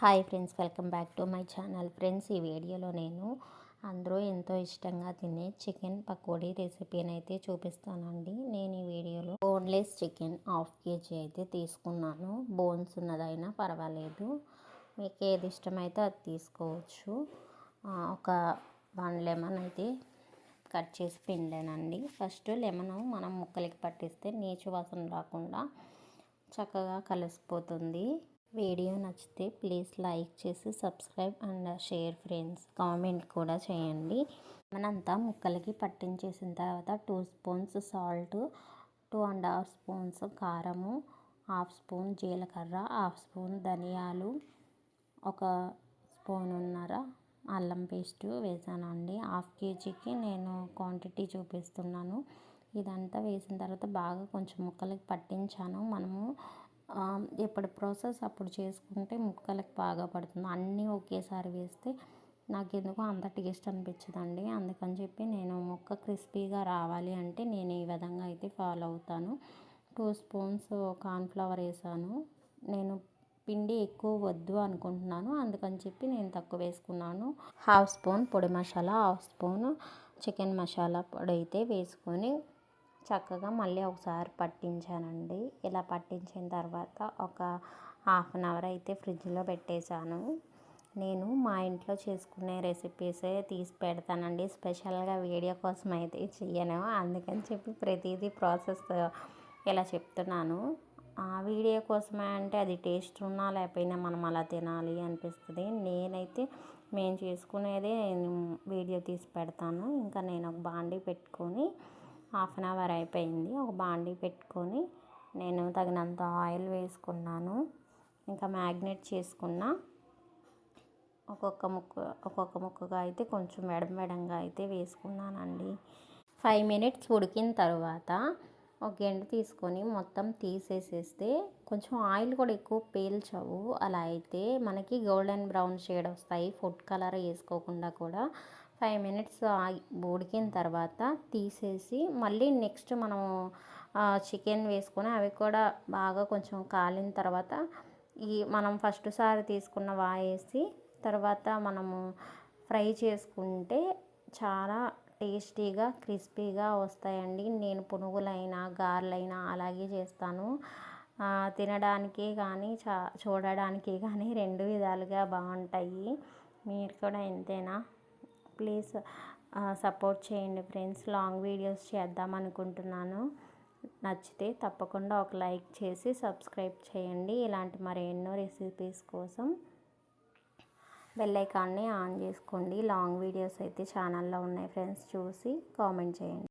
Hi friends welcome back to my channel. Friends ఈ వీడియోలో నేను అందరూ ఎంతో ఇష్టంగా తినే చికెన్ పకోడీ రెసిపీని అయితే చూపిస్తానండి. నేను ఈ వీడియోలో బోన్లెస్ చికెన్ హాఫ్ కేజీ అయితే తీసుకున్నాను. బోన్స్ ఉన్నదైనా పర్వాలేదు. మీకు ఏది ఇష్టమైతే అది తీసుకోవచ్చు. ఒక వన్ లెమన్ అయితే కట్ చేసి పిండానండి. ఫస్ట్ లెమన్ మనం ముక్కలకి పట్టిస్తే నీచు వాసన రాకుండా చక్కగా కలిసిపోతుంది. వీడియో నచ్చితే ప్లీజ్ లైక్ చేసి subscribe and share friends. Comment కూడా చేయండి. మనంతా ముక్కలకి పట్టించేసిన తర్వాత two spoons salt two and half spoons కారము హాఫ్ స్పూన్ జీలకర్ర హాఫ్ స్పూన్ ధనియాలు ఒక స్పూన్ ఉన్నర అల్లం పేస్ట్ వేసానండి. హాఫ్ కేజీకి నేను క్వాంటిటీ చూపిస్తున్నాను. ఇదంతా వేసిన తర్వాత బాగా కొంచెం ముక్కలకి పట్టించాను. మనము ఎప్పుడు ప్రాసెస్ అప్పుడు చేసుకుంటే ముక్కలకు బాగా పడుతుంది. అన్నీ ఒకేసారి వేస్తే నాకు ఎందుకో అంత టేస్ట్ అనిపించదండి. అందుకని చెప్పి నేను ముక్క క్రిస్పీగా రావాలి అంటే నేను ఈ విధంగా అయితే ఫాలో అవుతాను. టూ స్పూన్స్ కార్న్ఫ్లవర్ వేసాను. నేను పిండి ఎక్కువ వద్దు అనుకుంటున్నాను. అందుకని చెప్పి నేను తక్కువ వేసుకున్నాను. హాఫ్ స్పూన్ పొడి masala half spoon chicken masala పొడి అయితే వేసుకొని చక్కగా మళ్ళీ ఒకసారి పట్టించానండి. ఇలా పట్టించిన తర్వాత ఒక హాఫ్ అన్ అవర్ అయితే ఫ్రిడ్జ్లో పెట్టేశాను. నేను మా ఇంట్లో చేసుకునే రెసిపీసే తీసి పెడతానండి. స్పెషల్గా వీడియో కోసం అయితే చెయ్యను. అందుకని చెప్పి ప్రతిదీ ప్రాసెస్ ఇలా చెప్తున్నాను. ఆ వీడియో కోసమే అంటే అది టేస్ట్ ఉన్నా లేకపోయినా మనం అలా తినాలి అనిపిస్తుంది. నేనైతే మేము చేసుకునేదే వీడియో తీసి పెడతాను. ఇంకా నేను ఒక బాండీ పెట్టుకొని హాఫ్ అన్ అవర్ అయిపోయింది. ఒక బాండీ పెట్టుకొని నేను తగినంత ఆయిల్ వేసుకున్నాను. ఇంకా మ్యాగ్నేట్ చేసుకున్న. ఒక్కొక్క ముక్క ఒక్కొక్క ముక్కగా అయితే కొంచెం మెడమెడంగా అయితే వేసుకున్నానండి. ఫైవ్ మినిట్స్ ఉడికిన తర్వాత ఒక గెండ తీసుకొని మొత్తం తీసేసేస్తే కొంచెం ఆయిల్ కూడా ఎక్కువ పేల్చవు. అలా అయితే మనకి గోల్డెన్ బ్రౌన్ షేడ్ వస్తాయి. ఫుడ్ కలర్ వేసుకోకుండా కూడా ఫైవ్ మినిట్స్ ఉడికిన తర్వాత తీసేసి మళ్ళీ నెక్స్ట్ మనము చికెన్ వేసుకొని అవి కూడా బాగా కొంచెం కాలిన తర్వాత ఈ మనం ఫస్ట్ సారి తీసుకున్న వాయేసి తర్వాత మనము ఫ్రై చేసుకుంటే చాలా టేస్టీగా క్రిస్పీగా వస్తాయండి. నేను పునుగులైనా గారెలైనా అలాగే చేస్తాను. తినడానికి కానీ చా చూడడానికి కానీ రెండు విధాలుగా బాగుంటాయి. మీరు కూడా ఇంతేనా? ప్లీజ్ సపోర్ట్ చేయండి ఫ్రెండ్స్. లాంగ్ వీడియోస్ చేద్దాం అనుకుంటున్నాను. నచ్చితే తప్పకుండా ఒక లైక్ చేసి సబ్స్క్రైబ్ చేయండి. ఇలాంటి మరి ఎన్నో రెసిపీస్ కోసం బెల్ ఐకాన్ని ఆన్ చేసుకోండి. లాంగ్ వీడియోస్ అయితే ఛానల్లో ఉన్నాయి ఫ్రెండ్స్. చూసి కామెంట్ చేయండి.